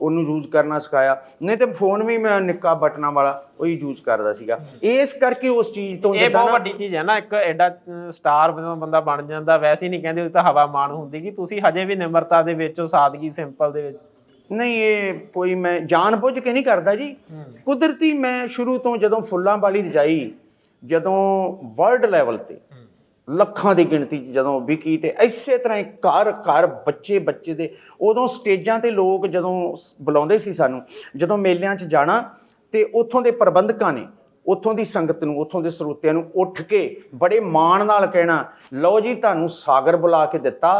ਉਹਨੂੰ ਯੂਜ਼ ਕਰਨਾ ਸਿਖਾਇਆ। ਨਹੀਂ ਤੇ ਫੋਨ ਵੀ ਮੈਂ ਨਿੱਕਾ ਬਟਨਾਂ ਵਾਲਾ ਉਹ ਹੀ ਯੂਜ਼ ਕਰਦਾ ਸੀਗਾ। ਇਸ ਕਰਕੇ ਉਸ ਚੀਜ਼ ਤੋਂ ਇਹ ਬਹੁਤ ਵੱਡੀ ਚੀਜ਼ ਹੈ ਨਾ ਇੱਕ ਐਡਾ ਸਟਾਰ ਜਦੋਂ ਬੰਦਾ ਬਣ ਜਾਂਦਾ ਵੈਸੇ ਨਹੀਂ ਕਹਿੰਦੇ ਉਹ ਤਾਂ ਹਵਾ ਮਾਣ ਹੁੰਦੀ ਕਿ ਤੁਸੀਂ ਹਜੇ ਵੀ ਨਿਮਰਤਾ ਦੇ ਵਿੱਚ ਸਾਦਗੀ ਸਿੰਪਲ ਦੇ ਵਿੱਚ। ਨਹੀਂ ਇਹ ਕੋਈ ਮੈਂ ਜਾਣ ਬੁੱਝ ਕੇ ਨਹੀਂ ਕਰਦਾ ਜੀ। ਕੁਦਰਤੀ ਮੈਂ ਸ਼ੁਰੂ ਤੋਂ ਜਦੋਂ ਫੁੱਲਾਂ ਵਾਲੀ ਰਜਾਈ ਜਦੋਂ ਵਰਲਡ ਲੈਵਲ ਤੇ ਲੱਖਾਂ ਦੀ ਗਿਣਤੀ 'ਚ ਜਦੋਂ ਵਿਕੀ ਤੇ ਇਸੇ ਤਰ੍ਹਾਂ ਹੀ ਘਰ ਘਰ ਬੱਚੇ ਬੱਚੇ ਦੇ ਉਦੋਂ ਸਟੇਜਾਂ ਤੇ ਲੋਕ ਜਦੋਂ ਬੁਲਾਉਂਦੇ ਸੀ ਸਾਨੂੰ, ਜਦੋਂ ਮੇਲਿਆਂ 'ਚ ਜਾਣਾ ਤੇ ਉੱਥੋਂ ਦੇ ਪ੍ਰਬੰਧਕਾਂ ਨੇ, ਉੱਥੋਂ ਦੀ ਸੰਗਤ ਨੂੰ, ਉੱਥੋਂ ਦੇ ਸਰੋਤਿਆਂ ਨੂੰ ਉੱਠ ਕੇ ਬੜੇ ਮਾਣ ਨਾਲ ਕਹਿਣਾ, ਲਓ ਜੀ, ਤੁਹਾਨੂੰ ਸਾਗਰ ਬੁਲਾ ਕੇ ਦਿੱਤਾ।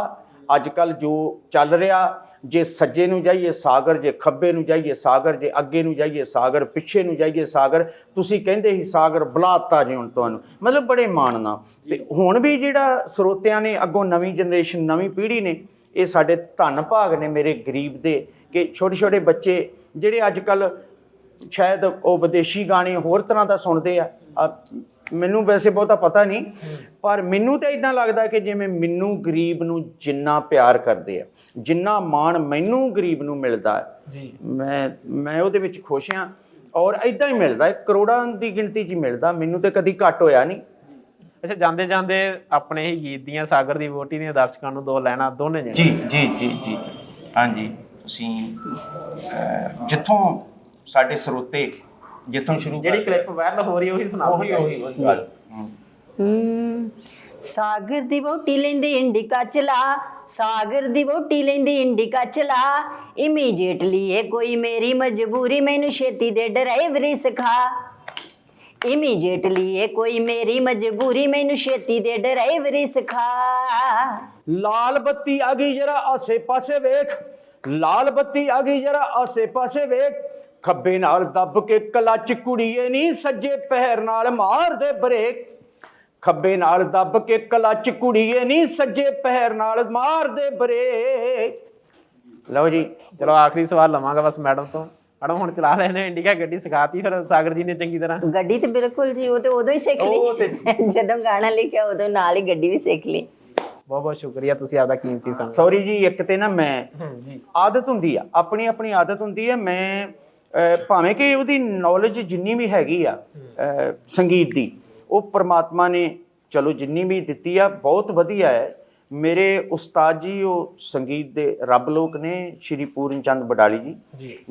ਅੱਜ ਕੱਲ ਜੋ ਚੱਲ ਰਿਹਾ ਜੇ ਸੱਜੇ ਨੂੰ ਜਾਈਏ ਸਾਗਰ ਜੇ ਖੱਬੇ ਨੂੰ ਜਾਈਏ ਸਾਗਰ ਜੇ ਅੱਗੇ ਨੂੰ ਜਾਈਏ ਸਾਗਰ ਪਿੱਛੇ ਨੂੰ ਜਾਈਏ ਸਾਗਰ ਤੁਸੀਂ ਕਹਿੰਦੇ ਸੀ ਸਾਗਰ ਬੁਲਾਤਾ ਜੀ ਹੁਣ ਤੁਹਾਨੂੰ। ਮਤਲਬ ਬੜੇ ਮਾਣ ਨਾਲ। ਤੇ ਹੁਣ ਵੀ ਜਿਹੜਾ ਸਰੋਤਿਆਂ ਨੇ ਅੱਗੋਂ ਨਵੀਂ ਜਨਰੇਸ਼ਨ ਨਵੀਂ ਪੀੜ੍ਹੀ ਨੇ ਇਹ ਸਾਡੇ ਧੰਨ ਭਾਗ ਨੇ ਮੇਰੇ ਗਰੀਬ ਦੇ ਕਿ ਛੋਟੇ ਛੋਟੇ ਬੱਚੇ ਜਿਹੜੇ ਅੱਜ ਕੱਲ ਸ਼ਾਇਦ ਉਹ ਵਿਦੇਸ਼ੀ ਗਾਣੇ ਹੋਰ ਤਰ੍ਹਾਂ ਦਾ ਸੁਣਦੇ ਆ, ਮੈਨੂੰ ਵੈਸੇ ਬਹੁਤਾ ਪਤਾ ਨਹੀਂ ਪਰ ਮੈਨੂੰ ਤਾਂ ਇਦਾਂ ਲੱਗਦਾ ਕਿ ਜਿਵੇਂ ਮੈਨੂੰ ਗਰੀਬ ਨੂੰ ਜਿੰਨਾ ਪਿਆਰ ਕਰਦੇ ਆ ਜਿੰਨਾ ਮਾਣ ਮੈਨੂੰ ਗਰੀਬ ਨੂੰ ਮਿਲਦਾ ਹੈ, ਜੀ। ਮੈਂ ਮੈਂ ਉਹਦੇ ਵਿੱਚ ਖੁਸ਼ ਹਾਂ ਔਰ ਇਦਾਂ ਹੀ ਮਿਲਦਾ ਹੈ ਕਰੋੜਾਂ ਦੀ ਗਿਣਤੀ 'ਚ ਹੀ ਮਿਲਦਾ ਮੈਨੂੰ ਤੇ ਕਦੀ ਘੱਟ ਹੋਇਆ ਨਹੀਂ। ਅੱਛਾ ਜਾਂਦੇ ਜਾਂਦੇ ਆਪਣੇ ਹੀ ਗੀਤ ਦੀਆਂ ਸਾਗਰ ਦੀ ਵੋਟੀ ਦੀਆਂ ਦਰਸ਼ਕਾਂ ਨੂੰ ਦੋ ਲੈਣਾ ਦੋਨੇ ਜਣੇ? ਜੀ ਜੀ ਜੀ ਜੀ। ਹਾਂਜੀ ਤੁਸੀਂ ਅਹ, ਜਿੱਥੋਂ ਸਾਡੇ ਸਰੋਤੇ ਜਿੱਥੋਂ ਸ਼ੁਰੂ ਜਿਹੜੀ ਕਲਿੱਪ ਵਾਇਰਲ ਹੋ ਰਹੀ ਉਹੀ ਸੁਣਾਓ। ਉਹੀ ਉਹੀ ਉਹੀ ਗੱਲ। ਸਾਗਰ ਦੀ ਵੋਟੀ ਲੈਂਦੀ ਇੰਡੀਕਾ ਚਲਾ ਸਾਗਰ ਦੀ ਵੋਟੀ ਲੈਂਦੀ ਇੰਡੀਕਾ ਚਲਾ। ਇਮੀਡੀਏਟਲੀ ਇਹ ਕੋਈ ਮੇਰੀ ਮਜਬੂਰੀ ਮੈਨੂੰ ਛੇਤੀ ਦੇ ਡਰਾਈਵਰੀ ਸਿਖਾ। ਇਮੀਡੀਏਟਲੀ ਇਹ ਕੋਈ ਮੇਰੀ ਮਜਬੂਰੀ ਮੈਨੂੰ ਛੇਤੀ ਦੇ ਡਰਾਈਵਰੀ ਸਿਖਾ। ਲਾਲ ਬੱਤੀ ਆ ਗਈ ਜਰਾ ਆਸੇ ਪਾਸੇ ਵੇਖ। ਲਾਲ ਬੱਤੀ ਆ ਗਈ ਜਰਾ ਆਸੇ ਪਾਸੇ ਵੇਖ। ਖੱਬੇ ਨਾਲ ਦੱਬ ਕੇ ਕਲੱਚ ਕੁੜੀਏ ਨਹੀਂ ਸੱਜੇ ਪੈਰ ਨਾਲ ਮਾਰ ਦੇ ਬ੍ਰੇਕ। ਖੱਬੇ ਨਾਲ ਦੱਬ ਕੇ ਕਲੱਚ ਕੁੜੀਏ ਨਹੀਂ ਸੱਜੇ ਪੈਰ ਨਾਲ ਮਾਰ ਦੇ ਬ੍ਰੇਕ। ਲਓ ਜੀ ਚਲੋ ਆਖਰੀ ਸਵਾਲ ਲਵਾਂਗਾ ਬਸ ਮੈਡਮ ਤੋਂ। ਮੈਡਮ ਹੁਣ ਚਲਾ ਰਹੇ ਨੇ ਇੰਡੀਕਾ ਗੱਡੀ ਸਿਖਾਤੀ ਫਿਰ ਸਾਗਰ ਜੀ ਨੇ ਚੰਗੀ ਤਰ੍ਹਾਂ। ਗੱਡੀ ਤੇ ਬਿਲਕੁਲ ਜੀ ਉਹ ਤੇ ਉਦੋਂ ਹੀ ਸਿੱਖ ਉਹ ਲਈ ਜਦੋਂ ਗਾਣਾ ਲਿਖਿਆ ਉਦੋਂ ਨਾਲ ਹੀ ਗੱਡੀ ਵੀ ਸਿੱਖ ਲਈ। ਬਹੁਤ ਬਹੁਤ ਸ਼ੁਕਰੀਆ ਤੁਸੀਂ ਆਪਦਾ ਕੀਮਤੀ ਸਮਾਂ ਸੌਰੀ ਜੀ ਇੱਕ ਤੇ ਨਾ ਮੈਂ ਜੀ। ਆਦਤ ਹੁੰਦੀ ਆ ਆਪਣੀ ਆਪਣੀ ਆਦਤ ਹੁੰਦੀ ਹੈ ਮੈਂ ਭਾਵੇਂ ਕਿ ਉਹਦੀ ਨੌਲੇਜ ਜਿੰਨੀ ਵੀ ਹੈਗੀ ਆ ਸੰਗੀਤ ਦੀ ਉਹ ਪ੍ਰਮਾਤਮਾ ਨੇ ਚਲੋ ਜਿੰਨੀ ਵੀ ਦਿੱਤੀ ਆ ਬਹੁਤ ਵਧੀਆ ਹੈ। ਮੇਰੇ ਉਸਤਾਦ ਜੀ ਉਹ ਸੰਗੀਤ ਦੇ ਰੱਬ ਲੋਕ ਨੇ ਸ਼੍ਰੀ ਪੂਰਨ ਚੰਦ ਬਡਾਲੀ ਜੀ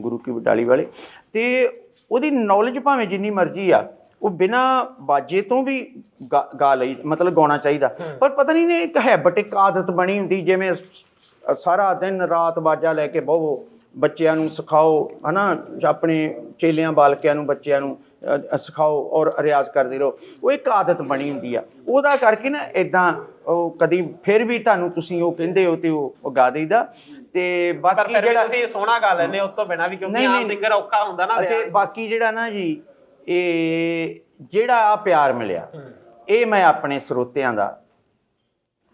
ਗੁਰੂ ਕੀ ਬਡਾਲੀ ਵਾਲੇ। ਤੇ ਉਹਦੀ ਨੌਲੇਜ ਭਾਵੇਂ ਜਿੰਨੀ ਮਰਜ਼ੀ ਆ ਉਹ ਬਿਨਾ ਬਾਜੇ ਤੋਂ ਵੀ ਗਾ- ਲਈ ਮਤਲਬ ਗਾਉਣਾ ਚਾਹੀਦਾ। ਪਰ ਪਤਾ ਨਹੀਂ ਨੇ ਇੱਕ ਹੈਬਿਟ ਇੱਕ ਆਦਤ ਬਣੀ ਹੁੰਦੀ ਜਿਵੇਂ ਸਾਰਾ ਦਿਨ ਰਾਤ ਬਾਜਾ ਲੈ ਕੇ ਬਹੋ। ਬੱਚਿਆਂ ਨੂੰ ਸਿਖਾਓ ਹਨਾ ਆਪਣੇ ਚੇਲਿਆਂ ਬਾਲਕਿਆਂ ਨੂੰ ਬੱਚਿਆਂ ਨੂੰ ਸਿਖਾਓ ਔਰ ਰਿਆਜ਼ ਕਰਦੇ ਰਹੋ। ਉਹ ਇੱਕ ਆਦਤ ਬਣੀ ਹੁੰਦੀ ਆ। ਉਹਦਾ ਕਰਕੇ ਨਾ ਇਦਾਂ ਉਹ ਕਦੀ ਫਿਰ ਵੀ ਤੁਹਾਨੂੰ ਤੁਸੀਂ ਉਹ ਕਹਿੰਦੇ ਹੋ ਤੇ ਉਹ ਗਾ ਦੇਈਦਾ। ਤੇ ਬਾਕੀ ਜਿਹੜਾ ਤੁਸੀਂ ਸੋਹਣਾ ਗਾ ਲੈਂਦੇ ਉਸ ਤੋਂ ਬਿਨਾ ਵੀ ਕਿਉਂਕਿ ਆਮ। ਸਿੰਗਰ ਔਖਾ ਹੁੰਦਾ ਨਾ ਅਤੇ ਬਾਕੀ ਜਿਹੜਾ ਨਾ ਜੀ ਇਹ ਜਿਹੜਾ ਆ ਪਿਆਰ ਮਿਲਿਆ ਇਹ ਮੈਂ ਆਪਣੇ ਸਰੋਤਿਆਂ ਦਾ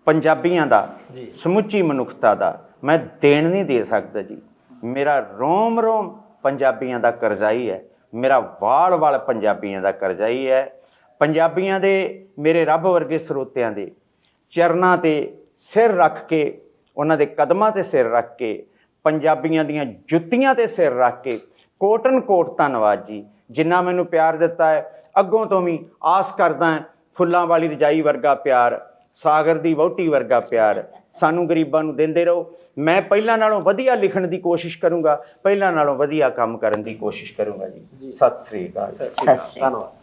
ਪੰਜਾਬੀਆਂ ਦਾ। ਸਮੁੱਚੀ ਮਨੁੱਖਤਾ ਦਾ ਮੈਂ ਦੇਣ ਨਹੀਂ ਦੇ ਸਕਦਾ ਜੀ। ਮੇਰਾ ਰੋਮ ਰੋਮ ਪੰਜਾਬੀਆਂ ਦਾ ਕਰਜ਼ਾਈ ਹੈ ਮੇਰਾ ਵਾਲ ਵਾਲ ਪੰਜਾਬੀਆਂ ਦਾ ਕਰਜ਼ਾਈ ਹੈ ਪੰਜਾਬੀਆਂ ਦੇ, ਮੇਰੇ ਰੱਬ ਵਰਗੇ ਸਰੋਤਿਆਂ ਦੇ ਚਰਨਾਂ ਤੇ ਸਿਰ ਰੱਖ ਕੇ, ਉਹਨਾਂ ਦੇ ਕਦਮਾਂ ਤੇ ਸਿਰ ਰੱਖ ਕੇ, ਪੰਜਾਬੀਆਂ ਦੀਆਂ ਜੁੱਤੀਆਂ ਤੇ ਸਿਰ ਰੱਖ ਕੇ ਕੋਟਨ ਕੋਟ ਧੰਨਵਾਦ ਜੀ। ਜਿੰਨਾ ਮੈਨੂੰ ਪਿਆਰ ਦਿੱਤਾ ਹੈ, ਅੱਗੋਂ ਤੋਂ ਵੀ ਆਸ ਕਰਦਾ ਫੁੱਲਾਂ ਵਾਲੀ ਰਜਾਈ ਵਰਗਾ ਪਿਆਰ, ਸਾਗਰ ਦੀ ਵਹੁਟੀ ਵਰਗਾ ਪਿਆਰ ਸਾਨੂੰ ਗਰੀਬਾਂ ਨੂੰ ਦਿੰਦੇ ਰਹੋ। ਮੈਂ ਪਹਿਲਾਂ ਨਾਲੋਂ ਵਧੀਆ ਲਿਖਣ ਦੀ ਕੋਸ਼ਿਸ਼ ਕਰੂੰਗਾ ਪਹਿਲਾਂ ਨਾਲੋਂ ਵਧੀਆ ਕੰਮ ਕਰਨ ਦੀ ਕੋਸ਼ਿਸ਼ ਕਰੂੰਗਾ ਜੀ। ਸਤਿ ਸ੍ਰੀ ਅਕਾਲ ਸਤਿ ਸ਼੍ਰੀ ਅਕਾਲ। ਧੰਨਵਾਦ।